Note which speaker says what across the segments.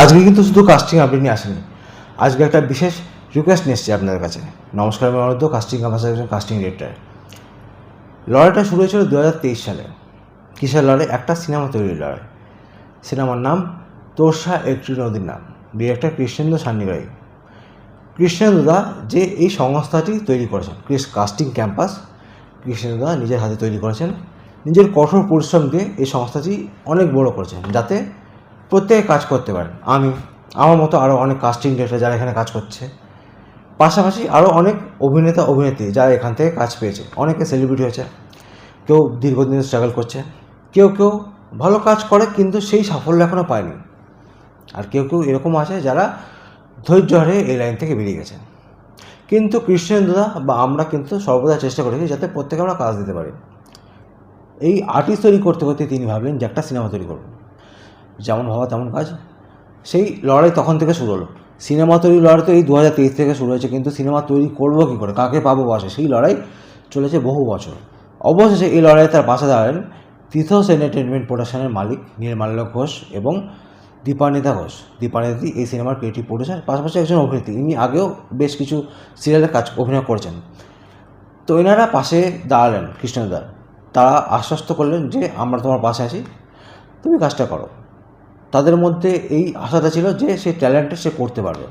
Speaker 1: আজকে কিন্তু শুধু কাস্টিং আপডেট নিয়ে আসেনি। আজকে একটা বিশেষ রিকোয়েস্ট নিয়ে এসেছি আপনাদের কাছে। নমস্কার, আমি অনন্ত কাস্টিং একজন কাস্টিং ডিরেক্টর লড়াইটা শুরু হয়েছিল দু হাজার তেইশ সালে। কিসের লড়াই? একটা সিনেমা তৈরির লড়াই। সিনেমার নাম তোরসা একটি নদীর নাম। ডিরেক্টর কৃষ্ণেন্দ্র সান্নিবাই। কৃষ্ণেন্দ্রদা যে এই সংস্থাটি তৈরি করেছেন। ক্রিস কাস্টিং ক্যাম্পাস কৃষ্ণেন্দ্রদা নিজের হাতে তৈরি করেছেন। নিজের কঠোর পরিশ্রম দিয়ে এই সংস্থাটি অনেক বড় করেছেন। যাতে প্রত্যেকে কাজ করতে পারেন আমি, আমার মতো আরও অনেক কাস্টিং ডিরেক্টর যারা এখানে কাজ করছে। পাশাপাশি আরও অনেক অভিনেতা, অভিনেত্রী যারা এখান থেকে কাজ পেয়েছে। অনেকে সেলিব্রিটি হয়েছে। কেউ দীর্ঘদিন স্ট্রাগল করছে। কেউ কেউ ভালো কাজ করে কিন্তু সেই সাফল্য এখনও পায়নি। আর কেউ কেউ এরকম আছে যারা ধৈর্য হারে এই লাইন থেকে বেরিয়ে গেছে। কিন্তু কৃষ্ণেন্দ্রদা বা আমরা কিন্তু সর্বদা চেষ্টা করেছি যাতে প্রত্যেকে আমরা কাজ দিতে পারি। এই আর্টিস্ট তৈরি করতে করতে তিনি ভাবলেন যে একটা সিনেমা তৈরি করব। যেমন ভাবা তেমন কাজ। সেই লড়াই তখন থেকে শুরু হলো। সিনেমা তৈরি লড়াই তো এই দু হাজার তেইশ থেকে শুরু হয়েছে, কিন্তু সিনেমা তৈরি করব কী করে? কাকে পাবো বসে? সেই লড়াই চলেছে বহু বছর। অবশেষে এই লড়াইয়ে তার পাশে দাঁড়ালেন তীর্থস এন্টারটেনমেন্ট প্রোডাকশনের মালিক নির্মাল্য ঘোষ এবং দীপানিতা ঘোষ। দীপানিতি এই সিনেমার ক্রিয়েটিভ প্রডিউসার, পাশাপাশি একজন অভিনেত্রী। ইনি আগেও বেশ কিছু সিরিয়ালে কাজ, অভিনয় করেছেন। তো এনারা পাশে দাঁড়ালেন কৃষ্ণদা তারা আশ্বস্ত করলেন যে, আমরা তোমার পাশে আছি। তুমি কাজটা করো। তাদের মধ্যে এই আশাটা ছিল যে সে ট্যালেন্টে সে করতে পারবে।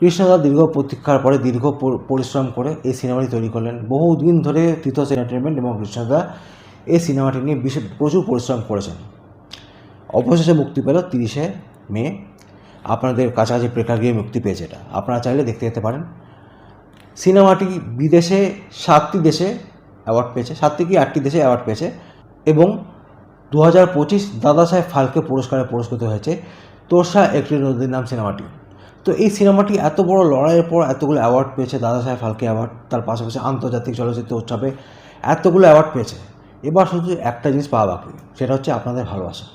Speaker 1: কৃষ্ণদা দীর্ঘ প্রতীক্ষার পরে দীর্ঘ পরিশ্রম করে এই সিনেমাটি তৈরি করলেন। বহুদিন ধরে তীর্থস এন্টারটেনমেন্ট এবং কৃষ্ণদা এই সিনেমাটি নিয়ে বিশেষ প্রচুর পরিশ্রম করেছেন। অবশেষে মুক্তি পেল তিরিশে মে। আপনাদের কাছাকাছি প্রেক্ষাগৃহে মুক্তি পেয়েছে এটা। আপনারা চাইলে দেখতে যেতে পারেন। সিনেমাটি বিদেশে সাতটি দেশে অ্যাওয়ার্ড পেয়েছে। সাতটি কি আটটি দেশে অ্যাওয়ার্ড পেয়েছে। এবং দু হাজার পঁচিশ দাদা সাহেব ফালকে পুরস্কারে পুরস্কৃত হয়েছে তোরসা একটি নদীর নাম সিনেমাটি। তো এই সিনেমাটি এত বড় লড়াইয়ের পর এতগুলো অ্যাওয়ার্ড পেয়েছে দাদা সাহেব ফালকে অ্যাওয়ার্ড তার পাশাপাশি আন্তর্জাতিক চলচ্চিত্র উৎসবে এতগুলো অ্যাওয়ার্ড পেয়েছে। এবার শুধু একটা জিনিস পাওয়া বাকি, সেটা হচ্ছে আপনাদের ভালোবাসা।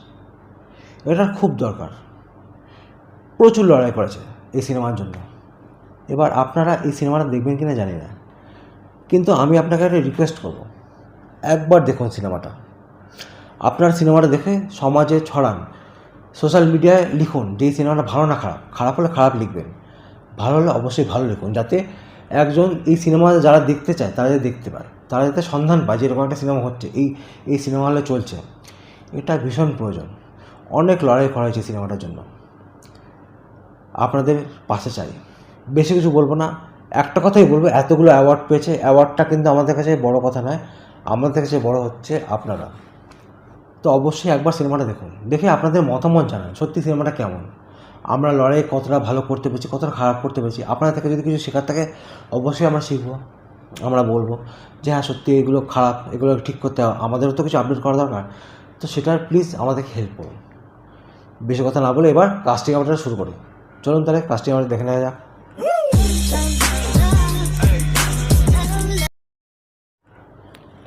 Speaker 1: এটার খুব দরকার। প্রচুর লড়াই করেছে এই সিনেমার জন্য। এবার আপনারা এই সিনেমাটা দেখবেন কিনা জানি না। কিন্তু আমি আপনাকে একটা রিকোয়েস্ট করব। একবার দেখুন সিনেমাটা। আপনার সিনেমাটা দেখে সমাজে ছড়ান। সোশ্যাল মিডিয়ায় লিখুন যে সিনেমাটা ভালো না খারাপ। খারাপ হলে খারাপ লিখবেন। ভালো হলে অবশ্যই ভালো লিখুন যাতে একজন এই সিনেমা যারা দেখতে চায়, তারা যাতে দেখতে পায়। তারা যাতে সন্ধান পায় যে এরকম একটা সিনেমা হচ্ছে, এই এই সিনেমা হলে চলছে। এটা ভীষণ প্রয়োজন। অনেক লড়াই করা হয়েছে সিনেমাটার জন্য। আপনাদের পাশে চাই। বেশি কিছু বলব না। একটা কথাই বলব, এতগুলো অ্যাওয়ার্ড পেয়েছে। অ্যাওয়ার্ডটা কিন্তু আমাদের কাছে বড় কথা নয়। আমাদের কাছে বড় হচ্ছে আপনারা। তো অবশ্যই একবার সিনেমাটা দেখুন। দেখে আপনাদের মতামত জানান, সত্যি সিনেমাটা কেমন? আমরা লড়াই কতটা ভালো করতে পেরেছি, কতটা খারাপ করতে পেরেছি? আপনাদের থেকে যদি কিছু শেখার থাকে, অবশ্যই আমরা শিখব, আমরা বলব যে হ্যাঁ সত্যি এগুলো খারাপ, এগুলো ঠিক করতে হবে, আমাদেরও তো কিছু আপডেট করা দরকার। তো সেটার প্লিজ আমাদেরকে হেল্প করুন। বেশি কথা না বলে এবার কাস্টিং আমারটা শুরু করি। চলুন তাহলে কাস্টিং আমাদের দেখে নেওয়া যাক।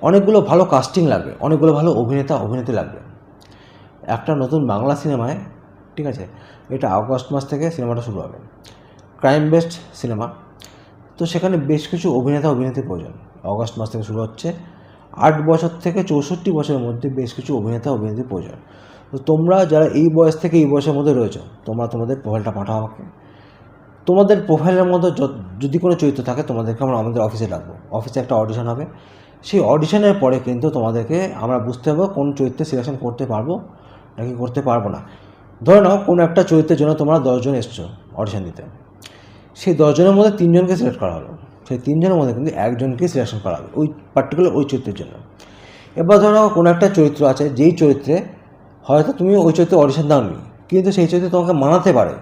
Speaker 1: অনেকগুলো ভালো কাস্টিং লাগবে, অনেকগুলো ভালো অভিনেতা, অভিনেত্রী লাগবে। একটা নতুন বাংলা সিনেমায়, ঠিক আছে, এটা আগস্ট মাস থেকে সিনেমাটা শুরু হবে। ক্রাইম বেসড সিনেমা তো সেখানে বেশ কিছু অভিনেতা, অভিনেত্রী প্রয়োজন। অগস্ট মাস থেকে শুরু হচ্ছে। আট বছর থেকে চৌষট্টি বছরের মধ্যে বেশ কিছু অভিনেতা, অভিনেত্রী প্রয়োজন। তো তোমরা যারা এই বয়স থেকে এই বয়সের মধ্যে রয়েছো, তোমরা তোমাদের প্রোফাইলটা পাঠাও আমাকে। তোমাদের প্রোফাইলের মধ্যে যদি কোনো চরিত্র থাকে, তোমাদেরকে আমরা, আমাদের অফিসে ডাকবো। অফিসে একটা অডিশন হবে। সেই অডিশনের পরে কিন্তু তোমাদেরকে আমরা বুঝতে পারব কোন চরিত্রে সিলেকশন করতে পারব নাকি করতে পারব না। ধরে নাও কোনো একটা চরিত্রের জন্য তোমরা দশজন এসছো অডিশন দিতে। সেই দশজনের মধ্যে তিনজনকে সিলেক্ট করা হলো। সেই তিনজনের মধ্যে কিন্তু একজনকে সিলেকশন করা হবে ওই পার্টিকুলার ওই চরিত্রের জন্য। এবার ধরো কোনো একটা চরিত্র আছে, যেই চরিত্রে হয়তো তুমি ওই চরিত্রে অডিশন দাওনি, কিন্তু সেই চরিত্রে তোমাকে মানাতে পারে।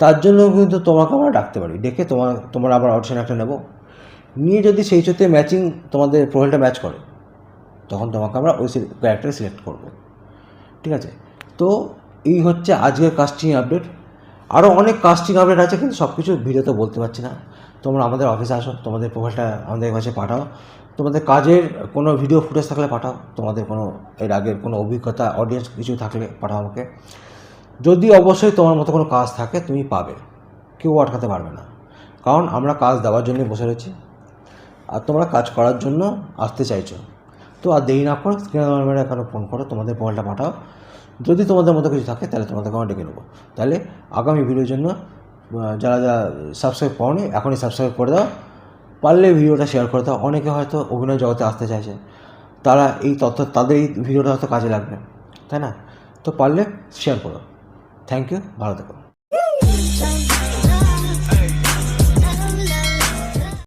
Speaker 1: তার জন্য কিন্তু তোমাকে আমরা ডাকতে পারি, ডেকে তোমার তোমার আবার অডিশন একটা নেব। নিয়ে যদি সেই চরিত্রে ম্যাচিং তোমাদের প্রোফাইলটা ম্যাচ করে, তখন তোমাকে আমরা ওই ক্যারেক্টারে সিলেক্ট করব। ঠিক আছে? তো এই হচ্ছে আজকের কাস্টিং আপডেট আরও অনেক কাস্টিং আপডেট আছে, কিন্তু সব কিছু ভিডিওতে বলতে পারছি না। তোমরা আমাদের অফিসে আসো, তোমাদের প্রোফাইলটা আমাদের কাছে পাঠাও। তোমাদের কাজের কোনো ভিডিও ফুটেজ থাকলে পাঠাও, তোমাদের কোনো, এর আগের কোনো অভিজ্ঞতা অডিয়েন্স কিছু থাকলে পাঠাও আমাকে। যদি অবশ্যই তোমার মতো কোনো কাজ থাকে, তুমি পাবে। কেউ আটকাতে পারবে না। কারণ আমরা কাজ দেওয়ার জন্য বসে রয়েছি। আর তোমরা কাজ করার জন্য আসতে চাইছো। তো আর দেরি না করো স্ক্রিনে নাম্বারে এখানে ফোন করো, তোমাদের মোবাইলটা পাঠাও। যদি তোমাদের মতো কিছু থাকে, তাহলে তোমাদেরকে আমরা ডেকে নেব। তাহলে আগামী ভিডিওর জন্য যারা যারা সাবস্ক্রাইব করনি এখনই সাবস্ক্রাইব করে দাও। পারলে ভিডিওটা শেয়ার করে দাও। অনেকে হয়তো অভিনয় জগতে আসতে চাইছে। তারা এই তথ্য, তাদের এই ভিডিওটা হয়তো কাজে লাগবে। তাই না? তো পারলে শেয়ার করো। থ্যাংক ইউ ভালো থেকো.